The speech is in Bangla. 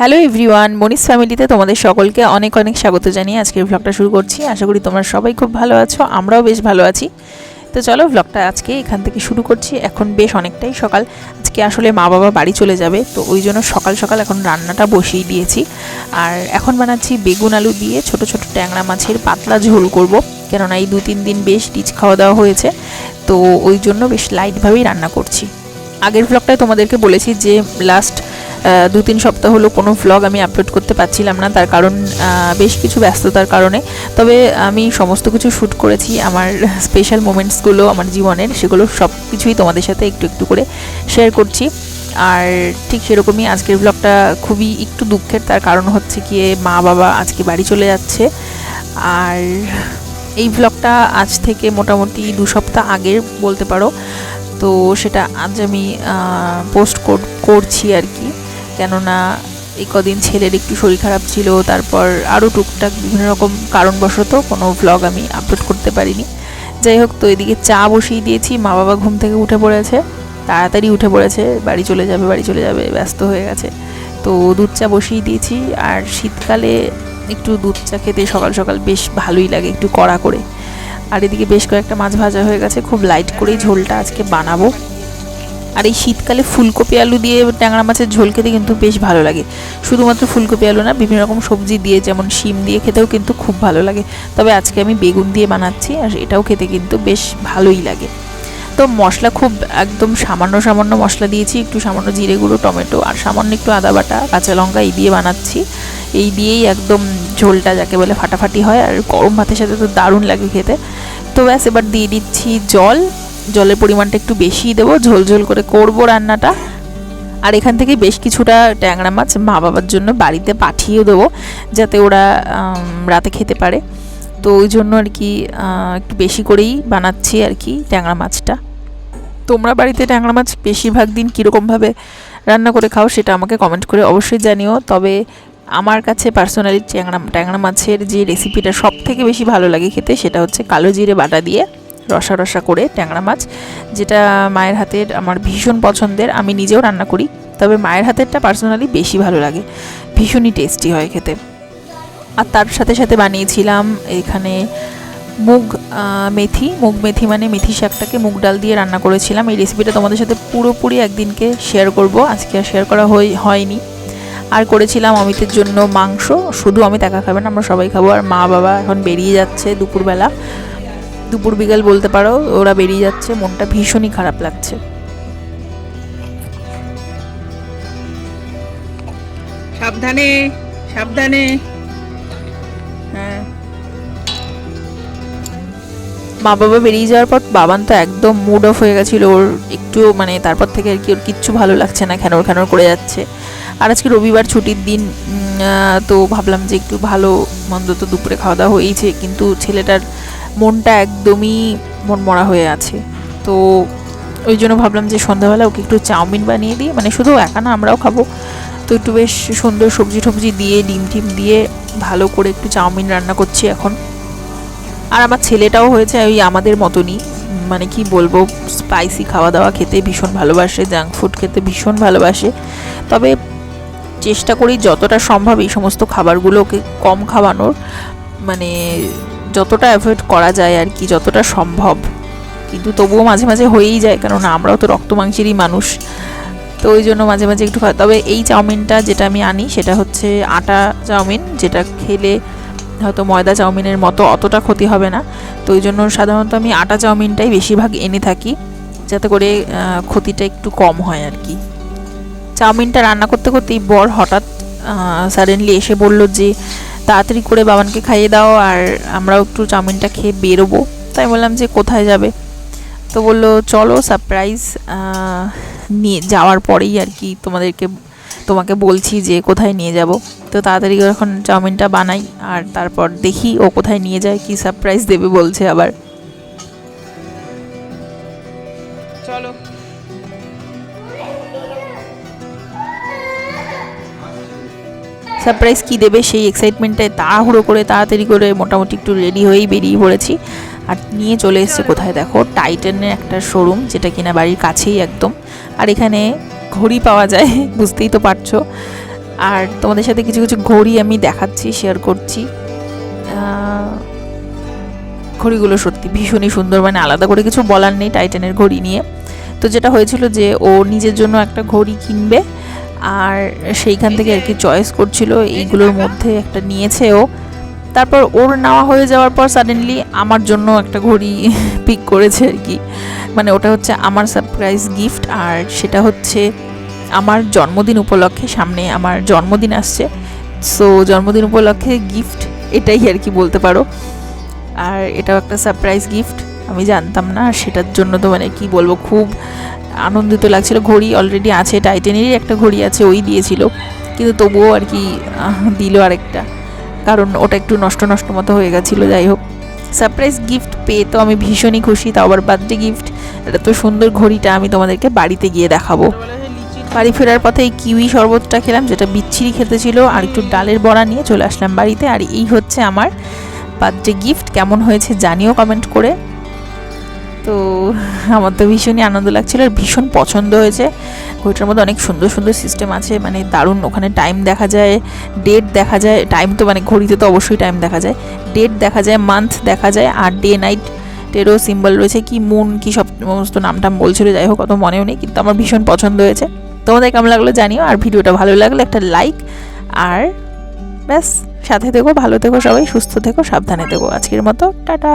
হ্যালো এভরিওয়ান মনিস ফ্যামিলিতে তোমাদের সকলকে অনেক অনেক স্বাগত জানিয়ে আজকের ভ্লগটা শুরু করছি। আশা করি তোমরা সবাই খুব ভালো আছো, আমরাও বেশ ভালো আছি। তো চলো ভ্লগটা আজকে এখান থেকে শুরু করছি। এখন বেশ অনেকটাই সকাল, আজকে আসলে মা বাবা বাড়ি চলে যাবে, তো ওই জন্য সকাল সকাল এখন রান্নাটা বসিয়ে দিয়েছি। আর এখন বানাচ্ছি বেগুন আলু দিয়ে ছোট ছোট ট্যাংরা মাছের পাতলা ঝোল করব, কেননা এই দু তিন দিন বেশ রিচ খাওয়া দাওয়া হয়েছে, তো ওই জন্য বেশ লাইটভাবেই রান্না করছি। আগের ভ্লগটায় তোমাদেরকে বলেছি যে লাস্ট দু তিন সপ্তাহ হলো কোনো ভ্লগ আমি আপলোড করতে পারছিলাম না, তার কারণ বেশ কিছু ব্যস্ততার কারণে। তবে আমি সমস্ত কিছু শ্যুট করেছি, আমার স্পেশাল মোমেন্টসগুলো আমার জীবনের, সেগুলো সব কিছুই তোমাদের সাথে একটু একটু করে শেয়ার করছি। আর ঠিক সেরকমই আজকের ব্লগটা খুবই একটু দুঃখের, তার কারণ হচ্ছে গিয়ে মা বাবা আজকে বাড়ি চলে যাচ্ছে। আর এই ব্লগটা আজ থেকে মোটামুটি দু সপ্তাহ আগের বলতে পারো। তো সেটা আজ আমি পোস্ট করছি আর কি। কেননা এই কদিন ছেলের একটু শরীর খারাপ ছিল, তারপর আরও টুকটাক বিভিন্ন রকম কারণবশত কোনো ভ্লগ আমি আপলোড করতে পারিনি। যাই হোক, তো এদিকে চা বসিয়ে দিয়েছি মা বাবা ঘুম থেকে উঠে পড়েছে, তাড়াতাড়ি উঠে পড়েছে, বাড়ি চলে যাবে, বাড়ি চলে যাবে, ব্যস্ত হয়ে গেছে। তো দুধ চা বসিয়ে দিয়েছি, আর শীতকালে একটু দুধ চা খেতে সকাল সকাল বেশ ভালোই লাগে একটু কড়া করে। আর এদিকে বেশ কয়েকটা মাছ ভাজা হয়ে গেছে, খুব লাইট করেই ঝোলটা আজকে বানাবো। আর এই শীতকালে ফুলকপি আলু দিয়ে ট্যাংরা মাছের ঝোল খেতে কিন্তু বেশ ভালো লাগে। শুধুমাত্র ফুলকপি আলু না, বিভিন্ন রকম সবজি দিয়ে যেমন শিম দিয়ে খেতেও কিন্তু খুব ভালো লাগে। তবে আজকে আমি বেগুন দিয়ে বানাচ্ছি আর এটাও খেতে কিন্তু বেশ ভালোই লাগে। তো মশলা খুব একদম সামান্য সামান্য মশলা দিয়েছি, একটু সামান্য জিরে গুঁড়ো, টমেটো আর সামান্য একটু আদা বাটা, কাঁচা লঙ্কা এই দিয়ে বানাচ্ছি। এই দিয়েই একদম ঝোলটা যাকে বলে ফাটাফাটি হয় আর গরম ভাতের সাথে তো দারুণ লাগে খেতে। তো ব্যাস এবার দিয়ে দিচ্ছি জল জলের পরিমাণটা একটু বেশিই দেবো, ঝোল ঝোল করে করব রান্নাটা। আর এখান থেকে বেশ কিছুটা ট্যাংরা মাছ মা বাবার জন্য বাড়িতে পাঠিয়েও দেবো, যাতে ওরা রাতে খেতে পারে। তো ওই জন্য আর কি একটু বেশি করেই বানাচ্ছি আর কি ট্যাংরা মাছটা। তোমরা বাড়িতে ট্যাংরা মাছ বেশিরভাগ দিন কীরকমভাবে রান্না করে খাও সেটা আমাকে কমেন্ট করে অবশ্যই জানিও। তবে আমার কাছে পার্সোনালি ট্যাংরা ট্যাংরা মাছের যে রেসিপিটা সব থেকে বেশি ভালো লাগে খেতে সেটা হচ্ছে কালো জিরে বাটা দিয়ে। রসা রসা করে ট্যাংরা মাছ, যেটা মায়ের হাতের আমার ভীষণ পছন্দের, আমি নিজেও রান্না করি। তবে মায়ের হাতেরটা পার্সোনালি বেশি ভালো লাগে। ভীষণই টেস্টি হয় খেতে। আর তার সাথে সাথে বানিয়েছিলাম এখানে মুগ মেথি। মুগ মেথি মানে মেথি শাকটাকে মুগ ডাল দিয়ে রান্না করেছিলাম। এই রেসিপিটা তোমাদের সাথে পুরোপুরি একদিনকে শেয়ার করব। আজকে আর শেয়ার করা হয়নি। আর করেছিলাম অমিতের জন্য মাংস। শুধু অমিত একা খাবে না, আমরা সবাই খাব। আর মা বাবা এখন বেরিয়ে যাচ্ছে দুপুরবেলা। দুপুর বিকাল বলতে পারো ওরা বেরিয়ে যাচ্ছে মনটা ভীষণই খারাপ লাগছে। সাবধানে সাবধানে। হ্যাঁ। মা বাবা বেরিয়ে যাওয়ার পর বাবান তো একদম মুড অফ হয়ে গেছিল ওর একটু মানে তারপর থেকে আর কি ওর কিচ্ছু ভালো লাগছে না খেনোর খেনোর করে যাচ্ছে। আর আজকে রবিবার ছুটির দিন তো ভাবলাম যে একটু ভালো মন্দ তো দুপুরে খাওয়া দাওয়া হয়েইছে কিন্তু ছেলেটার মনটা একদমই মনমরা হয়ে আছে। তো ওই জন্য ভাবলাম যে সন্ধ্যাবেলা ওকে একটু চাউমিন বানিয়ে দিই। মানে শুধু একা না, আমরাও খাব। তো একটু বেশ সুন্দর সবজি টবজি দিয়ে, ডিম টিম দিয়ে ভালো করে একটু চাউমিন রান্না করছি এখন। আর আমার ছেলেটাও হয়েছে ওই আমাদের মতনই। মানে কি বলব স্পাইসি খাওয়া দাওয়া খেতে ভীষণ ভালোবাসে জাঙ্ক ফুড খেতে ভীষণ ভালোবাসে। তবে চেষ্টা করি যতটা সম্ভব এই সমস্ত খাবারগুলোকে কম খাওয়ানোর। মানে যতটা অ্যাভয়েড করা যায় আর কি, যতটা সম্ভব। কিন্তু তবুও মাঝে মাঝে হয়েই যায় কারণ আমরাও তো রক্ত মাংসেরই মানুষ। তো ওই জন্য মাঝে মাঝে একটু তবে এই চাউমিনটা যেটা আমি আনি, সেটা হচ্ছে আটা চাউমিন, যেটা খেলে হয়তো ময়দা চাউমিনের মতো অতটা ক্ষতি হবে না। তো ওই জন্য সাধারণত আমি আটা চাউমিনটাই বেশিরভাগ এনে থাকি, যাতে করে ক্ষতিটা একটু কম হয় আর কি। চাউমিনটা রান্না করতে করতেই বর হঠাৎ সাডেনলি এসে বলল যে তাড়াতাড়ি করে বাবানকে খাইয়ে দাও আর আমরাও একটু চাউমিনটা খেয়ে বেরোবো। তাই বললাম যে কোথায় যাবে? তো বলল, চলো সারপ্রাইজ নিয়ে যাওয়ার পরেই আর কি তোমাদেরকে, তোমাকে বলছি যে কোথায় নিয়ে যাব। তো তাড়াতাড়ি এখন চাউমিনটা বানাই আর তারপর দেখি ও কোথায় নিয়ে যায়, কি সারপ্রাইজ দেবে বলছে আবার। সারপ্রাইজ কী দেবে সেই এক্সাইটমেন্টটায় তাড়াহুড়ো করে, তাড়াতাড়ি করে মোটামুটি একটু রেডি হয়েই বেরিয়ে পড়েছি। আর নিয়ে চলে এসেছে কোথায় দেখো? টাইটানের একটা শোরুম যেটা কিনা বাড়ির কাছেই একদম। আর এখানে ঘড়ি পাওয়া যায়, বুঝতেই তো পারছ। আর তোমাদের সাথে কিছু কিছু ঘড়ি আমি দেখাচ্ছি শেয়ার করছি। ঘড়িগুলো সত্যি ভীষণই সুন্দর মানে আলাদা করে কিছু বলার নেই টাইটানের ঘড়ি নিয়ে। তো যেটা হয়েছিল যে, ও নিজের জন্য একটা ঘড়ি কিনবে আর সেইখান থেকে আর কি চয়েস করছিল, এইগুলোর মধ্যে একটা নিয়েছে ও তারপর ওর নেওয়া হয়ে যাওয়ার পর সাডেনলি আমার জন্য একটা ঘড়ি পিক করেছে আর কি। মানে ওটা হচ্ছে আমার সারপ্রাইজ গিফট আর সেটা হচ্ছে আমার জন্মদিন উপলক্ষে সামনে আমার জন্মদিন আসছে। সো জন্মদিন উপলক্ষে গিফট এটাই আর কি বলতে পারো। আর এটাও একটা সারপ্রাইজ গিফট আমি জানতাম না। সেটার জন্য তো মানে কি বলব, খুব আনন্দিত লাগছিল। ঘড়ি অলরেডি আছে টাইটেনেরই একটা ঘড়ি আছে, ওই দিয়েছিল। কিন্তু তবুও আর কি দিল আরেকটা। কারণ ওটা একটু নষ্ট নষ্ট মতো হয়ে গেছিল, যাই হোক। সারপ্রাইজ গিফট পেয়ে তো আমি ভীষণই খুশি, তাও আবার বার্থডে গিফট এটা তো সুন্দর ঘড়িটা, আমি তোমাদেরকে বাড়িতে গিয়ে দেখাবো। বাড়ি ফেরার পথে এই কিউই শরবতটা খেলাম, যেটা বিচ্ছিরি খেতে ছিল, আর একটু ডালের বড়া নিয়ে চলে আসলাম বাড়িতে। আর এই হচ্ছে আমার বার্থডে গিফট কেমন হয়েছে জানিও কমেন্ট করে। তো আমার তো ভীষণই আনন্দ লাগছিল আর ভীষণ পছন্দ হয়েছে। ঘড়িটার মধ্যে অনেক সুন্দর সুন্দর সিস্টেম আছে মানে দারুণ ওখানে টাইম দেখা যায় ডেট দেখা যায় টাইম তো মানে ঘড়িতে তো অবশ্যই টাইম দেখা যায়। ডেট দেখা যায় মান্থ দেখা যায়, আর ডে নাইট টেরো সিম্বল রয়েছে কি মুন কি সব সমস্ত নামটাম বলছিল, যাই হোক, অত মনেও নেই, কিন্তু আমার ভীষণ পছন্দ হয়েছে। তোমাদের কেমন লাগল জানিও, আর ভিডিওটা ভালো লাগলে একটা লাইক আর ব্যাস, সাথে থেকো, ভালো থেকো সবাই, সুস্থ থেকো, সাবধানে থেকো। আজকের মতো, টাটা।